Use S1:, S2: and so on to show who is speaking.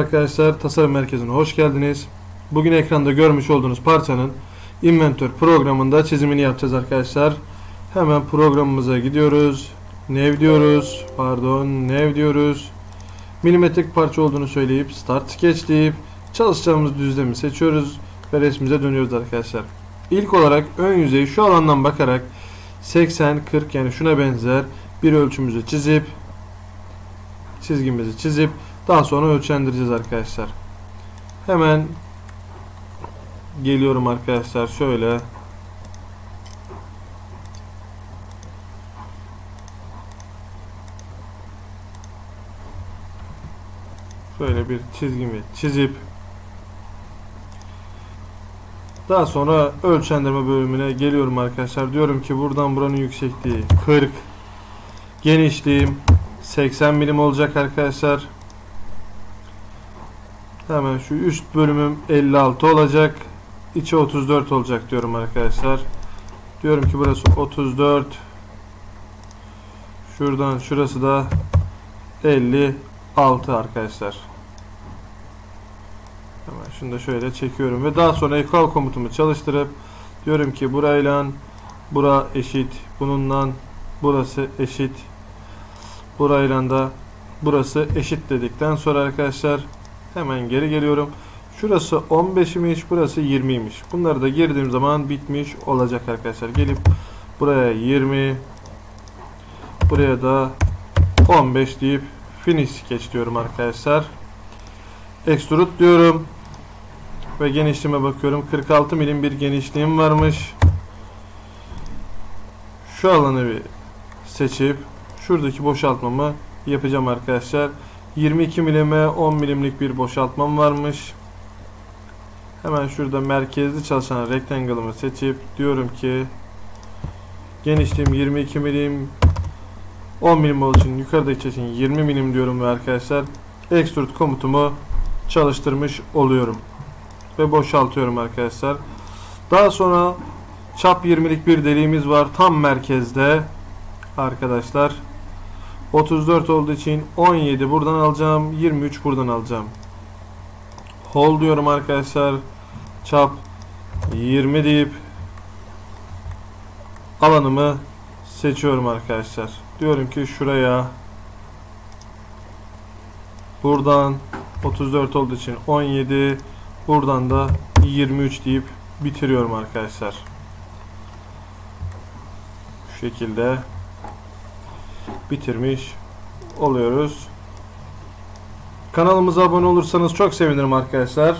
S1: Arkadaşlar Tasarım Merkezi'ne hoş geldiniz. Bugün ekranda görmüş olduğunuz parçanın Inventor programında çizimini yapacağız arkadaşlar. Hemen programımıza gidiyoruz. New diyoruz. Pardon, New diyoruz. Milimetrik parça olduğunu söyleyip Start Sketch çalışacağımız düzlemi seçiyoruz ve resmimize dönüyoruz arkadaşlar. İlk olarak ön yüzeyi şu alandan bakarak 80 40 yani şuna benzer bir ölçümüzü çizip çizgimizi çizip daha sonra ölçendireceğiz arkadaşlar. Hemen geliyorum arkadaşlar şöyle. Şöyle bir çizgimi çizip daha sonra ölçendirme bölümüne geliyorum arkadaşlar. Diyorum ki buradan buranın yüksekliği 40 genişliğim 80 milim olacak arkadaşlar. Hemen şu üst bölümüm 56 olacak. İçi 34 olacak diyorum arkadaşlar. Diyorum ki burası 34. Şuradan şurası da 56 arkadaşlar. Hemen şunu da şöyle çekiyorum ve daha sonra equal komutumu çalıştırıp diyorum ki burayla bura eşit. Bununla burası eşit. Burayla da burası eşit dedikten sonra arkadaşlar Hemen geri geliyorum. Şurası 15'miş, burası 20'ymiş. Bunları da girdiğim zaman bitmiş olacak arkadaşlar. Gelip buraya 20, buraya da 15 deyip finish sketch diyorum arkadaşlar. Extrude diyorum. Ve genişliğime bakıyorum. 46 milim bir genişliğim varmış. Şu alanı bir seçip şuradaki boşaltmamı yapacağım arkadaşlar. 22 milime 10 milimlik bir boşaltmam varmış. Hemen şurada merkezli çalışan rectangle'ımı seçip diyorum ki genişliğim 22 milim 10 milim olduğu için yukarıdaki için 20 milim diyorum ve arkadaşlar extrude komutumu çalıştırmış oluyorum. Ve boşaltıyorum arkadaşlar. Daha sonra çap 20'lik bir deliğimiz var tam merkezde arkadaşlar. 34 olduğu için 17 buradan alacağım. 23 buradan alacağım. Hold diyorum arkadaşlar. Çap 20 deyip alanımı seçiyorum arkadaşlar. Diyorum ki şuraya buradan 34 olduğu için 17 buradan da 23 deyip bitiriyorum arkadaşlar. Şu şekilde bitirmiş oluyoruz. Kanalımıza abone olursanız çok sevinirim arkadaşlar.